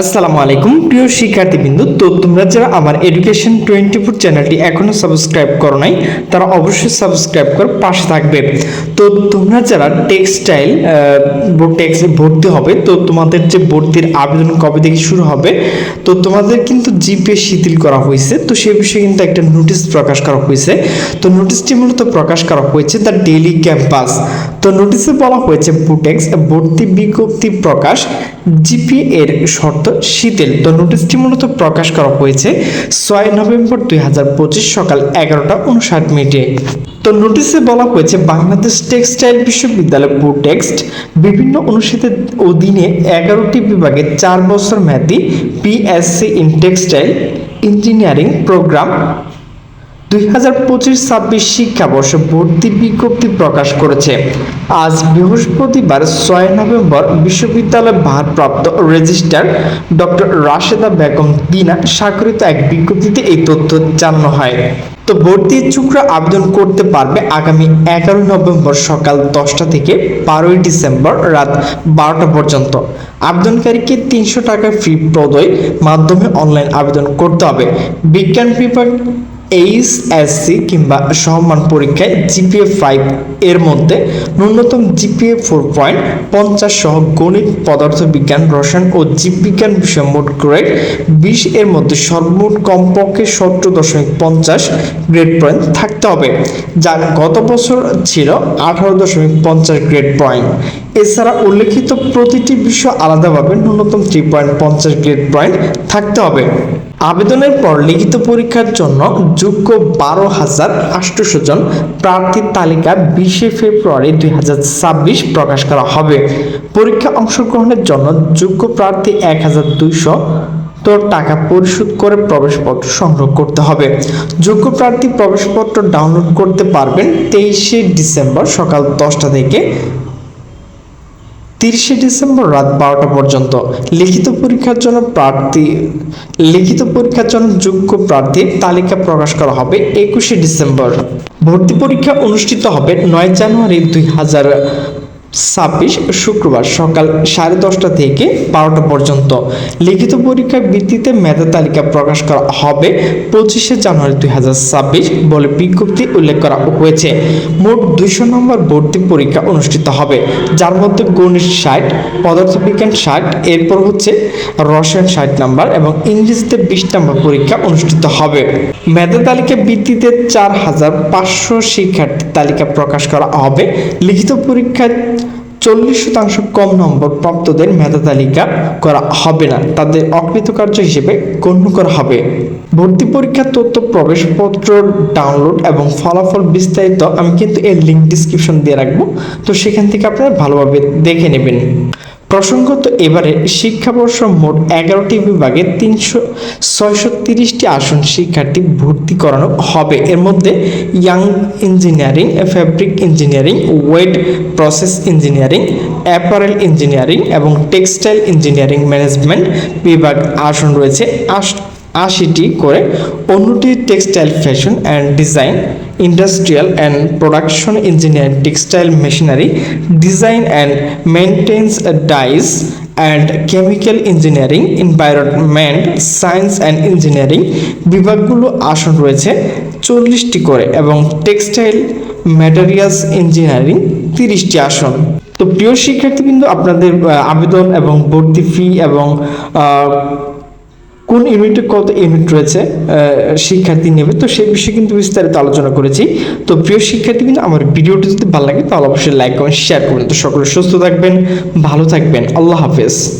আসসালামু আলাইকুম। প্রিয় শিক্ষার্থীবৃন্দু, তো তোমরা যারা আমার এডুকেশন টোয়েন্টি ফোর চ্যানেলটি এখনও সাবস্ক্রাইব করো নাই, তারা অবশ্যই সাবস্ক্রাইব করে পাশে থাকবে। তো তোমরা যারা টেক্সটাইল টেক্স ভর্তি হবে, তো তোমাদের যে ভর্তির আবেদন কবে থেকে শুরু হবে, তো তোমাদের কিন্তু জিপে শিথিল করা হয়েছে। তো সে বিষয়ে কিন্তু একটা নোটিশ প্রকাশ করা হয়েছে। তো নোটিশটি মূলত প্রকাশ করা হয়েছে দ্য ডেইলি ক্যাম্পাস তো নোটিশে বলা হয়েছে বুটেক্স ভর্তি বিজ্ঞপ্তি প্রকাশ জিপি এর শর্ত শিথিল। তো নোটিশটি মূলত প্রকাশ করা হয়েছে ছয় নভেম্বর দুই হাজার পঁচিশ সকাল এগারোটা উনষাট মিনিটে। তো নোটিশে বলা হয়েছে বাংলাদেশ টেক্সটাইল বিশ্ববিদ্যালয় বুটেক্সট বিভিন্ন অনুষদের অধীনে এগারোটি বিভাগে চার বছর মেয়াদী BSc in textile engineering program দুই হাজার পঁচিশ ছাব্বিশ শিক্ষাবর্ষ ভর্তি বিজ্ঞপ্তি প্রকাশ করেছে। আজ বৃহস্পতিবার ছয় নভেম্বর বিশ্ববিদ্যালয় ভারপ্রাপ্ত রেজিস্ট্রার ডক্টর রাশেদা বেগম দিনা স্বাক্ষরিত এক বিজ্ঞপ্তিতে এই তথ্য জানানো হয়। তো ভর্তি ইচ্ছুকরা আবেদন করতে পারবে আগামী এগারো নভেম্বর সকাল দশটা থেকে বারোই ডিসেম্বর রাত বারোটা পর্যন্ত। আবেদনকারীকে তিনশো টাকা ফি প্রদয় মাধ্যমে অনলাইন আবেদন করতে হবে। বিজ্ঞান বিভাগ এইচএসসি কিংবা সমান পরীক্ষায় জিপিএ ফাইভ এর মধ্যে ন্যূনতম জিপিএ ফোর পয়েন্ট পঞ্চাশ সহ গণিত পদার্থবিজ্ঞান রসায়ন ও জীববিজ্ঞান বিষয় মোট গ্রেড বিশ এর মধ্যে সর্বমোট কমপক্ষে সত্তর দশমিক পঞ্চাশ গ্রেড পয়েন্ট থাকতে হবে, যা গত বছর ছিল আঠারো দশমিক পঞ্চাশ গ্রেড পয়েন্ট এছাড়া উল্লেখিত প্রতিটি বিষয় আলাদাভাবে ন্যূনতম থ্রি পয়েন্ট পঞ্চাশ গ্রেড পয়েন্ট থাকতে হবে। আবেদনের পর লিখিত পরীক্ষার জন্য যোগ্য বারো হাজার আটশোশো জন প্রার্থীর তালিকা বিশে ফেব্রুয়ারি দুই হাজার ছাব্বিশ প্রকাশ করা হবে। পরীক্ষা অংশগ্রহণের জন্য যোগ্য প্রার্থী এক হাজার দুইশো তো টাকা পরিশোধ করে প্রবেশপত্র সংগ্রহ করতে হবে। যোগ্য প্রার্থী প্রবেশপত্র ডাউনলোড করতে পারবেন তেইশে ডিসেম্বর সকাল দশটা থেকে তিরিশে ডিসেম্বর রাত বারোটা পর্যন্ত লিখিত পরীক্ষার জন্য প্রার্থী, লিখিত পরীক্ষার জন্য যোগ্য প্রার্থীর তালিকা প্রকাশ করা হবে একুশে ডিসেম্বর। ভর্তি পরীক্ষা অনুষ্ঠিত হবে নয় জানুয়ারি দুই হাজার ছাব্বিশ শুক্রবার সকাল সাড়ে দশটা থেকে বারোটা পর্যন্ত। লিখিত পরীক্ষার ভিত্তিতে মেধা তালিকা প্রকাশ করা হবে পঁচিশে জানুয়ারি দুই হাজার ছাব্বিশ বলে বিজ্ঞপ্তি উল্লেখ করা হয়েছে। মোট দুইশো নম্বর ভর্তি পরীক্ষা অনুষ্ঠিত হবে, যার মধ্যে গণিত ষাট, পদার্থবিজ্ঞান ষাট, এরপর হচ্ছে রসায়ন ষাট নাম্বার এবং ইংরেজিতে বিশ নম্বর পরীক্ষা অনুষ্ঠিত হবে। মেধা তালিকা ভিত্তিতে চার হাজার পাঁচশো শিক্ষার্থীর তালিকা প্রকাশ করা হবে। লিখিত পরীক্ষায় চল্লিশ শতাংশ কম নম্বর প্রাপ্তদের মেধা তালিকা করা হবে না। তাদের অকৃতকার্য হিসেবে গণ্য করা হবে। ভর্তি পরীক্ষার তথ্য প্রবেশপত্র ডাউনলোড এবং ফলাফল বিস্তারিত আমি কিন্তু এর লিঙ্ক ডিসক্রিপশন দিয়ে রাখব। তো সেখান থেকে আপনারা ভালোভাবে দেখে নেবেন। প্রসঙ্গত, এবারে শিক্ষাবর্ষ মোট এগারোটি বিভাগে তিনশো ছয়শো তিরিশটি আসন শিক্ষার্থী ভর্তি করানো হবে। এর মধ্যে yarn engineering fabric engineering wet process engineering apparel engineering এবং টেক্সটাইল ইঞ্জিনিয়ারিং ম্যানেজমেন্ট বিভাগ আসন রয়েছে। আশ আশিটি করে অন্যটি textile fashion and design industrial and production engineering textile machinery design and maintenance dyes and chemical engineering environment science and engineering বিভাগগুলো আসন রয়েছে চল্লিশটি করে এবং টেক্সটাইল ম্যাটেরিয়ালস ইঞ্জিনিয়ারিং তিরিশটি আসন। তো প্রিয় শিক্ষার্থীবৃন্দ, আপনাদের আবেদন এবং ভর্তি ফি এবং কোন ইউনিটে কত ইউনিট রয়েছে শিক্ষার্থী নেবে, তো সেই বিষয়ে কিন্তু বিস্তারিত আলোচনা করেছি। তো প্রিয় শিক্ষার্থী কিন্তু আমার ভিডিওটি যদি ভালো লাগে, তাহলে অবশ্যই লাইক কমেন্ট শেয়ার করবেন। তো সকলে সুস্থ থাকবেন, ভালো থাকবেন। আল্লাহ হাফেজ।